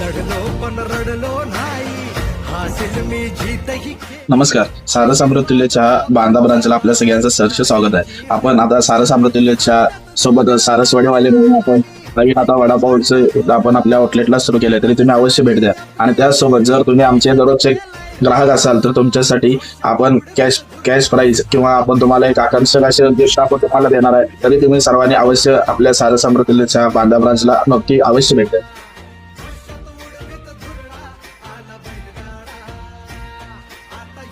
लढलो पण रडलो नाही. नमस्कार. सारं समृद्धीच्या बांधा ब्रांचला आपल्या सगळ्यांचं सहर्ष स्वागत आहे. आपण आता सारं समृद्धीच्या सोबत सारसवाडीवाले म्हणून आपण नवीन आता वडापावचं आपण आपल्या आउटलेटला सुरू केलंय तरी तुम्ही अवश्य भेट द्या. आणि त्याचसोबत जर तुम्ही आमचे दररोजचे ग्राहक असाल तर तुमच्यासाठी आपण कॅश कॅश प्राईज किंवा आपण तुम्हाला एक आकर्षक असे गिफ्ट आपण तुम्हाला देणार आहे. तरी तुम्ही सर्वांनी अवश्य आपल्या सारं समृद्धीच्या बांधा ब्रांचला नक्की अवश्य भेट द्या.